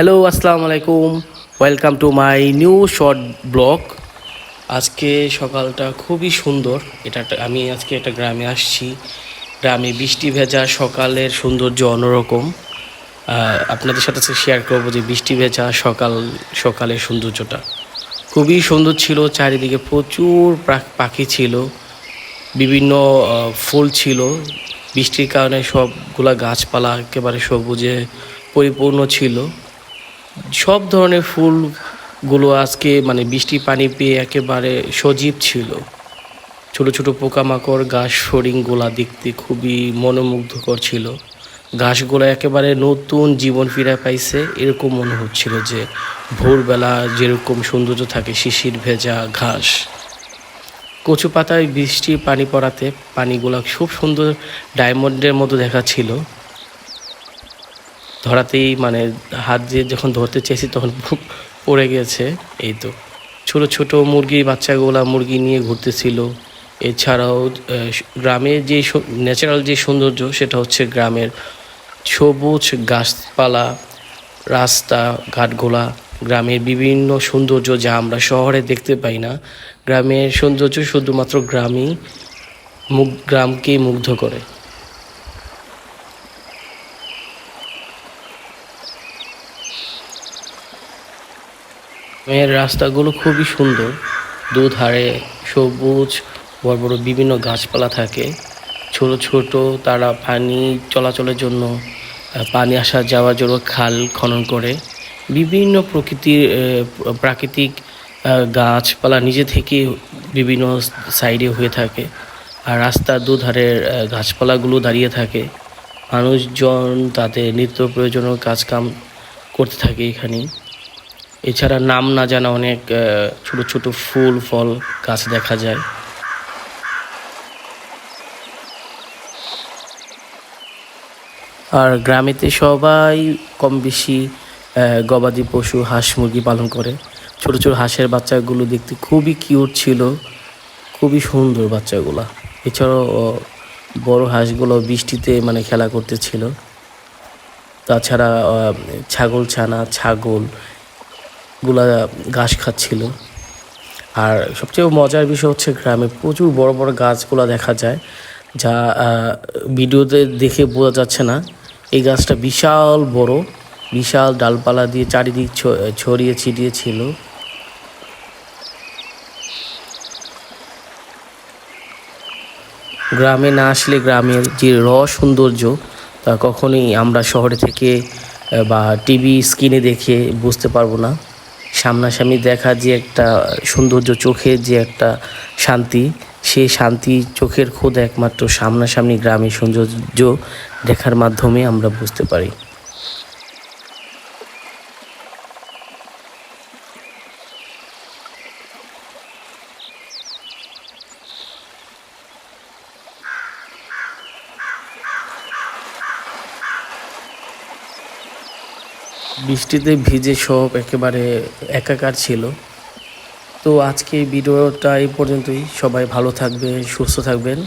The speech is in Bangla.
হ্যালো আসসালামু আলাইকুম welcome to my new short blog আজকে সকালটা খুবই সুন্দর। এটা আমি আজকে একটা গ্রামে আসছি। গ্রামে বৃষ্টি ভেজা, সকালের সৌন্দর্য অন্যরকম। আপনাদের সাথে শেয়ার করব যে বৃষ্টি ভেজা, সকাল সকালের সৌন্দর্যটা। খুবই সুন্দর ছিল, চারিদিকে প্রচুর পাখি ছিল। বিভিন্ন ফুল ছিল। বৃষ্টির কারণে সবগুলা গাছপালা একেবারে সবুজে পরিপূর্ণ ছিল। সব ধরনের ফুলগুলো আজকে মানে বৃষ্টি পানি পেয়ে একেবারে সজীব ছিল। ছোট ছোট পোকামাকড় গাছ ফড়িংগুলা দেখতে খুবই মনোমুগ্ধকর ছিল। ঘাসগুলো একেবারে নতুন জীবন ফিরে পাইছে, এরকম মনে হচ্ছিল যে ভোরবেলা যেরকম সৌন্দর্য থাকে, শিশির ভেজা ঘাস। কচু পাতায় বৃষ্টির পানি পড়াতে পানিগুলো খুব সুন্দর ডায়মন্ডের মতো দেখাচ্ছিল ধরাতেই মানে হাত দিয়ে যখন ধরতে চেয়েছি তখন পড়ে গেছে, এই তো। ছোট ছোট মুরগির বাচ্চাগুলা মুরগি নিয়ে ঘুরতেছিল। এছাড়াও গ্রামের যে ন্যাচারাল যে সৌন্দর্য সেটা হচ্ছে গ্রামের সবুজ গাছপালা, রাস্তা, ঘাটগোলা, গ্রামের বিভিন্ন সৌন্দর্য যা আমরা শহরে দেখতে পাই না। গ্রামের সৌন্দর্য শুধুমাত্র গ্রামই মুখ গ্রামকেই মুগ্ধ করে। গ্রামের রাস্তাগুলো খুবই সুন্দর। দুধারে সবুজ, বড় বড় বিভিন্ন গাছপালা থাকে। ছোট ছোট তারা পানি চলাচলের জন্য পানি আসা যাওয়ার জন্য খাল খনন করে। বিভিন্ন প্রকৃতির প্রাকৃতিক গাছপালা নিজে থেকে বিভিন্ন সাইডে হয়ে থাকে আর রাস্তার দুধারের গাছপালাগুলো দাঁড়িয়ে থাকে। মানুষজন তাদের নিত্য প্রয়োজনীয় কাজকাম করতে থাকে এখানে এছাড়া নাম না জানা অনেক ছোট ছোট ফুল, ফল, গাছ দেখা যায়। আর গ্রামেতে সবাই কম বেশি গবাদি পশু, হাঁস মুরগি পালন করে। ছোট ছোট হাঁসের বাচ্চাগুলো দেখতে খুবই কিউট ছিল, খুবই সুন্দর বাচ্চাগুলো। এছাড়াও বড় হাঁসগুলো বৃষ্টিতে মানে খেলা করতেছিল। তাছাড়া ছাগল ছানা, ছাগল গুলা ঘাস খাচ্ছিল। আর সবচেয়ে মজার বিষয় হচ্ছে গ্রামে প্রচুর বড় বড় গাছগুলো দেখা যায়, যা ভিডিওতে দেখে বোঝা যাচ্ছে না। এই গাছটা বিশাল বড়, বিশাল ডালপালা দিয়ে চারিদিক ছড়িয়ে ছিটিয়ে ছিল। গ্রামে না আসলে গ্রামের যে র সৌন্দর্য, তা কখনোই আমরা শহরে থেকে বা টিভি স্ক্রিনে দেখে বুঝতে পারব না। সামনাসামনি দেখা যে একটা সৌন্দর্য চোখের যে একটা শান্তি সে শান্তি চোখের খোদ একমাত্র সামনাসামনি গ্রামের সৌন্দর্য দেখার মাধ্যমে আমরা বুঝতে পারি। বৃষ্টিতে ভিজে সব একেবারে একাকার ছিল। তো আজকে ভিডিওটা এই পর্যন্তই। সবাই ভালো থাকবে সুস্থ থাকবেন।